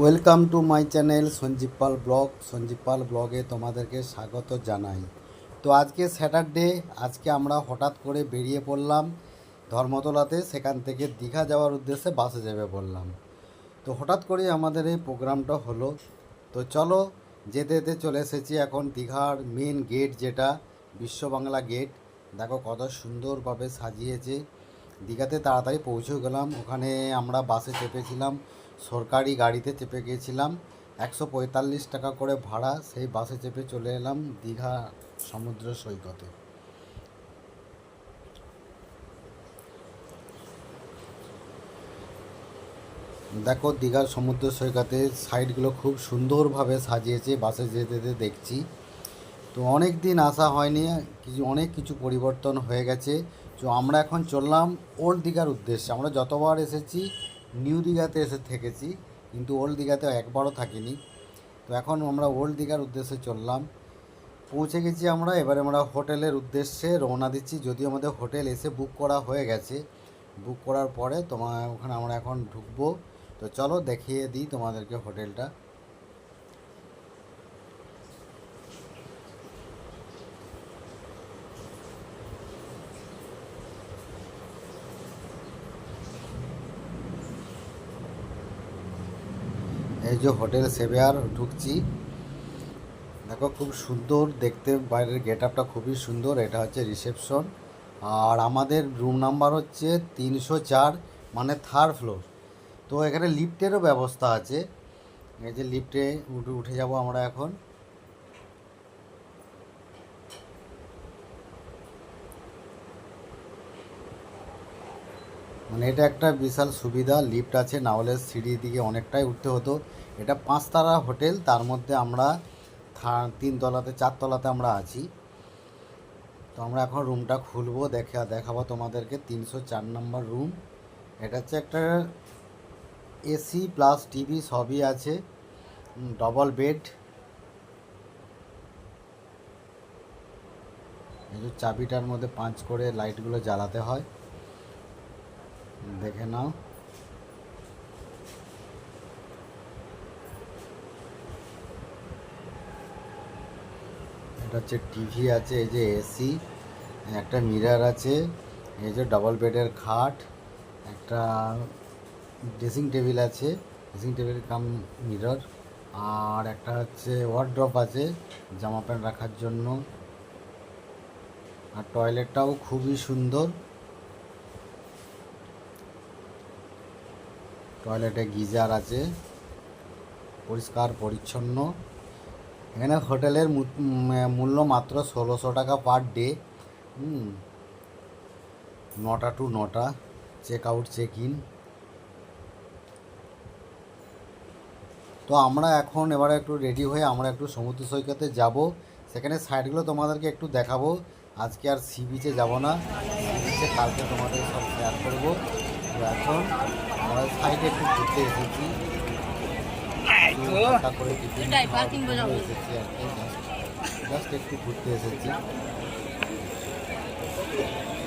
Welcome to my channel Sanjeev Pal blog Sanjeev Pal ব্লগে তোমাদেরকে স্বাগত জানাই। তো আজকে স্যাটারডে আজকে আমরা হঠাৎ করে বেরিয়ে পড়লাম ধর্মতলাতে, সেখান থেকে দীঘা যাওয়ার উদ্দেশ্যে বাসে যাবে বললাম তো হঠাৎ করে আমাদের এই প্রোগ্রামটা হলো। তো চলো, যেতে যেতে চলে এসেছি এখন দীঘার মেন গেট যেটা, বিশ্ব বাংলা গেট দেখো কত সুন্দরভাবে সাজিয়েছে। দীঘাতে তাড়াতাড়ি পৌঁছে গেলাম। ওখানে আমরা বাসে চেপেছিলাম। সরকারি গাড়িতে চেপে গিয়েছিলাম। একশো পঁয়তাল্লিশ টাকা করে ভাড়া, সেই বাসে চেপে চলে এলাম দীঘা সমুদ্র সৈকতে। দেখো দীঘার সমুদ্র সৈকতে সাইডগুলো খুব সুন্দরভাবে সাজিয়েছে, বাসে যেতে যেতে দেখছি। তো অনেক দিন আসা হয়নি, কিছু, অনেক কিছু পরিবর্তন হয়ে গেছে। তো আমরা এখন চললাম ওল্ড দীঘার উদ্দেশ্যে। আমরা যতবার এসেছি নিউ দীঘাতে এসে থেকেছি, কিন্তু ওল্ড দীঘাতে একবারও থাকিনি। তো এখন আমরা ওল্ড দীঘার উদ্দেশ্যে চললাম। পৌঁছে গেছি আমরা, এবারে আমরা হোটেলের উদ্দেশ্যে রওনা দিচ্ছি। যদিও আমাদের হোটেল এসে বুক করা হয়ে গেছে। বুক করার পরে তোমার ওখানে আমরা এখন ঢুকবো। তো চলো দেখিয়ে দিই তোমাদেরকে হোটেলটা। এই যে হোটেল সেভিয়ার ঢুকছি। দেখো খুব সুন্দর, দেখতে বাইরের গেট আপটা খুবই সুন্দর, এটা হচ্ছে রিসেপশন। আর আমাদের রুম নাম্বার হচ্ছে তিনশো চার মানে থার্ড ফ্লোর। তো এখানে লিফটেরও ব্যবস্থা আছে। এই যে লিফটে উঠে উঠে যাব আমরা এখন। মানে এটা একটা বিশাল সুবিধা লিফট আছে, না হলে সিঁড়ির দিকে অনেকটাই উঠতে হতো। এটা পাঁচতারা হোটেল, তার মধ্যে আমরা থা- তিনতলাতে, চারতলাতে আমরা আছি। তো আমরা এখন রুমটা খুলবো, দেখা, দেখাবো তোমাদেরকে। তিনশো চার নম্বর রুম। এটা হচ্ছে একটা এসি প্লাস টিভি সবই আছে। ডবল বেড এই চাবিটার মধ্যে পাঁচ করে লাইটগুলো জ্বালাতে হয়। দেখে নাও। এটা হচ্ছে টিভি আছে, এই যে এসি একটা মিরর আছে, এই যে ডবল বেডের খাট, একটা ড্রেসিং টেবিল আছে ড্রেসিং টেবিল কাম মিরর, আর একটা হচ্ছে ওয়ার্ড্রপ আছে, জামা প্যান্ট রাখার জন্য। আর টয়লেটটাও খুবই সুন্দর। টয়লেটে গিজার আছে, পরিষ্কার, পরিচ্ছন্ন। এখানে হোটেলের মূল্য মাত্র ষোলোশো টাকা পার ডে। নটা টু নটা চেক আউট চেক ইন তো আমরা এখন এবারে একটু রেডি হয়ে আমরা একটু সমুদ্র সৈকতে যাব। সেখানে সাইডগুলো তোমাদেরকে একটু দেখাবো। আজকে আর সি বিচে যাব না। সি বিচে কালকে তোমাদের সব শেয়ার করব। তো এখন আমরা সাইডে একটু ঘুরতে এসেছি। আর কি। জাস্ট একটু ঘুরতে এসেছি।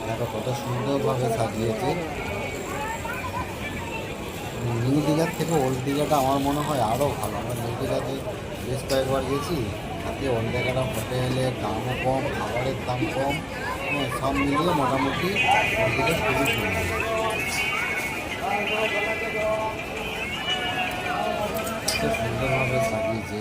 দেখো কত সুন্দরভাবে সাজিয়েছে। নিউ দীঘার থেকে ওল্ড দীঘাটা আমার মনে হয় আরও ভালো। আমরা নিউ দীঘাতে বেশ কয়েকবার গেছি। তাতে ওল্ড দীঘাটা হোটেলের দামও কম খাবারের দাম কম। হ্যাঁ, সব মিলিয়ে মোটামুটি ওল্ড দীঘা খুবই সুন্দর। সুন্দরভাবে সাজিয়েছে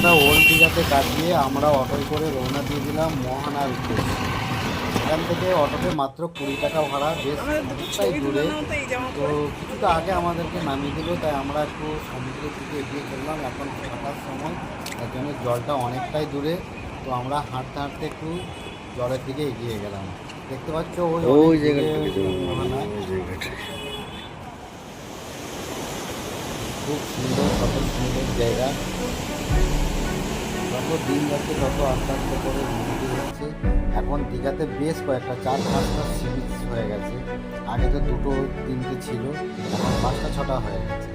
সকালবেলাটা ওল্ড দীঘাতে কাটিয়ে আমরা অটোয় করে রওনা দিয়ে দিলাম মহানার উদ্দেশ্যে এখান থেকে অটোতে মাত্র কুড়ি টাকা ভাড়া বেশ অনেকটাই দূরে। তো কিছুটা আগে আমাদেরকে নামিয়ে দিল তাই আমরা একটু সমুদ্রের দিকে এগিয়ে চললাম। এখন ফাঁকার সময় তার জন্য জলটা অনেকটাই দূরে। তো আমরা হাঁটতে হাঁটতে একটু জলের দিকে এগিয়ে গেলাম। দেখতে পাচ্ছ ওই ওই জায়গাটা খুব সুন্দর কত সুন্দর জায়গা। দিন যাচ্ছে তত আস্তে আস্তে করে উন্নতি হচ্ছে, এখন দীঘাতে বেশ কয়েকটা, চার পাঁচটা সি বিচ হয়ে গেছে। আগে তো দুটো তিনটে ছিল, এখন পাঁচটা, ছটা হয়ে গেছে।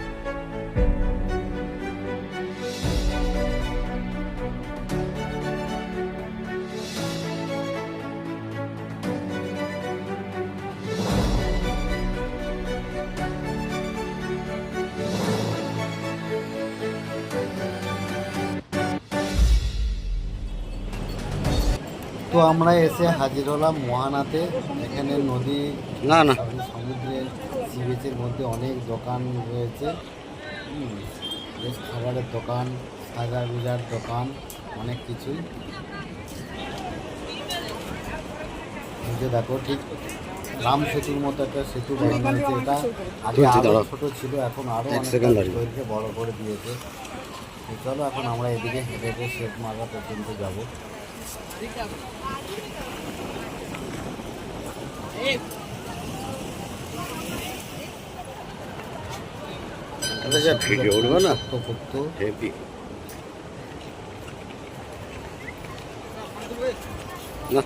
তো আমরা এসে হাজির হলাম মহানাতে। এখানে নদী না না। আপনি সমুদ্রের সি বিচের মধ্যে অনেক দোকান রয়েছে। বেশ খাবারের দোকান সাজা গুজার দোকান অনেক কিছুই। দেখো ঠিক রাম সেতুর মতো একটা সেতু বানানো হয়েছে। এটা আগে আরও ছোট ছিল এখন আরও অনেক বড় করে দিয়েছে। চলো এখন আমরা এদিকে হেঁটে হেঁটে শেখ মারা পর্যন্ত যাব। ভিডিও উঠবে না? হেভি না।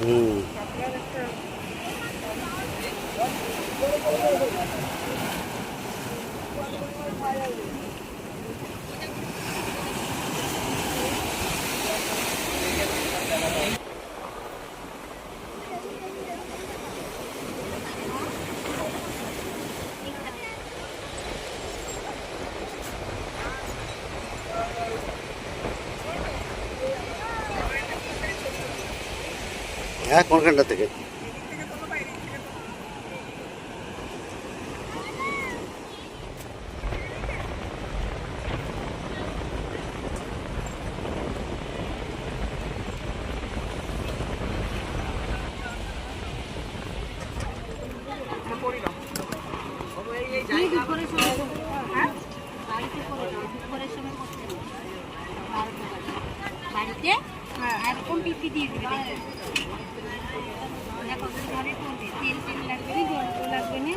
হুম। হ্যাঁ কোনখানটা থেকে তুমি দুপুরের সময় করো। হ্যাঁ? বাড়িতে করে দাও, দুপুরের সময় করতে হবে। বারোটা বাজে। বাড়িতে এরকম পিপি দিয়ে দিবে দেখবে। দেখো, তুমি ঘরে করবে। তেল তেল লাগবে না?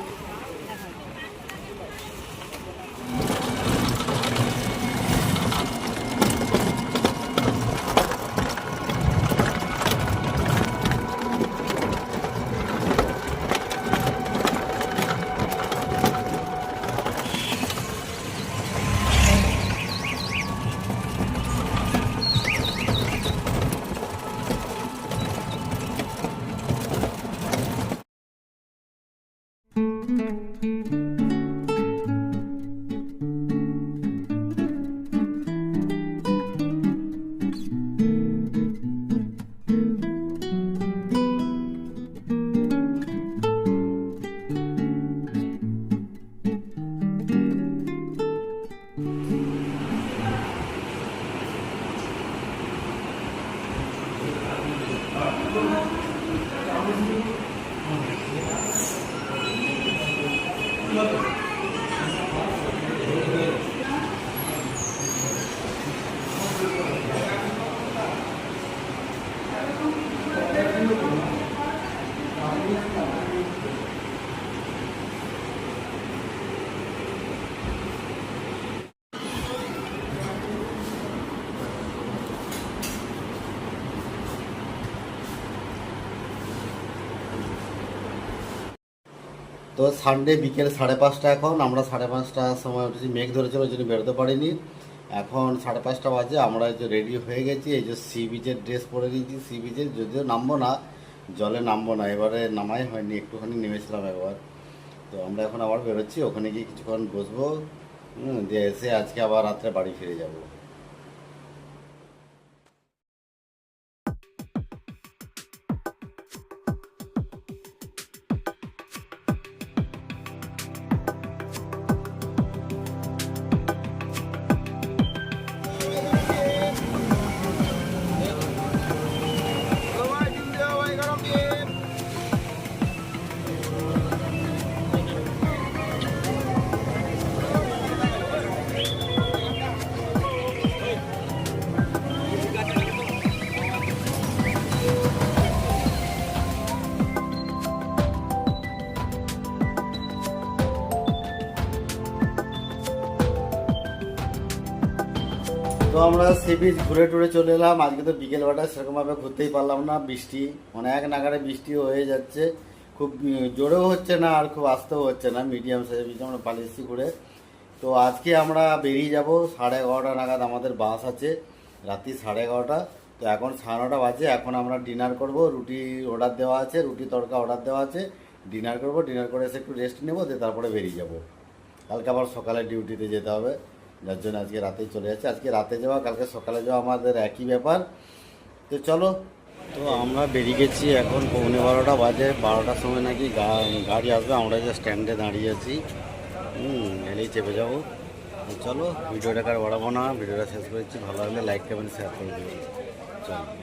তো সানডে বিকেল সাড়ে পাঁচটা এখন, আমরা সাড়ে পাঁচটার সময় উঠেছি, মেঘ ধরেছিল, ওই জন্য বেরোতে পারিনি। এখন সাড়ে পাঁচটা বাজে, আমরা এই যে রেডি হয়ে গেছি, এই যে সি বিচের ড্রেস পরে নিয়েছি। সি বিচের যদিও নামবো না, জলে নামবো না, এবারে নামাই হয়নি, একটুখানি নেমেছিলাম একবার। তো আমরা এখন আবার বেরোচ্ছি, ওখানে গিয়ে কিছুক্ষণ বসবো দিয়ে এসে আজকে আবার রাত্রে বাড়ি ফিরে যাব। সি বিচ ঘুরে টুরে চলে এলাম। আজকে তো বিকেলবেলা সেরকমভাবে ঘুরতেই পারলাম না। বৃষ্টি এক নাগারে বৃষ্টি হয়ে যাচ্ছে। খুব জোরেও হচ্ছে না আর খুব আস্তেও হচ্ছে না। মিডিয়াম সাইজের বীজ আমরা পালিয়েছি ঘুরে। তো আজকে আমরা বেরিয়ে যাব। সাড়ে এগারোটা নাগাদ আমাদের বাস আছে। রাত্রি সাড়ে এগারোটা। তো এখন সাড়ে নটা বাজে। এখন আমরা ডিনার করব। রুটি অর্ডার দেওয়া আছে। রুটি তড়কা অর্ডার দেওয়া আছে। ডিনার করব। ডিনার করে এসে একটু রেস্ট নেব। দিয়ে তারপরে বেরিয়ে যাব। কালকে আবার সকালে ডিউটিতে যেতে হবে। যার জন্য আজকে রাতেই চলে যাচ্ছে। আজকে রাতে যাওয়া, কালকে সকালে যাওয়া আমাদের একই ব্যাপার। তো চলো। তো আমরা বেরিয়ে গেছি এখন পৌনে বারোটা বাজে। বারোটার সময় নাকি গাড়ি আসবে। আমরা যে স্ট্যান্ডে দাঁড়িয়ে আছি। হুম, এলেই চেপে যাব। চলো, ভিডিওটা কার বাড়াবো না। ভিডিওটা শেষ করেছি। ভালো লাগলে লাইক কমেন্ট শেয়ার করে দেবেন চলো।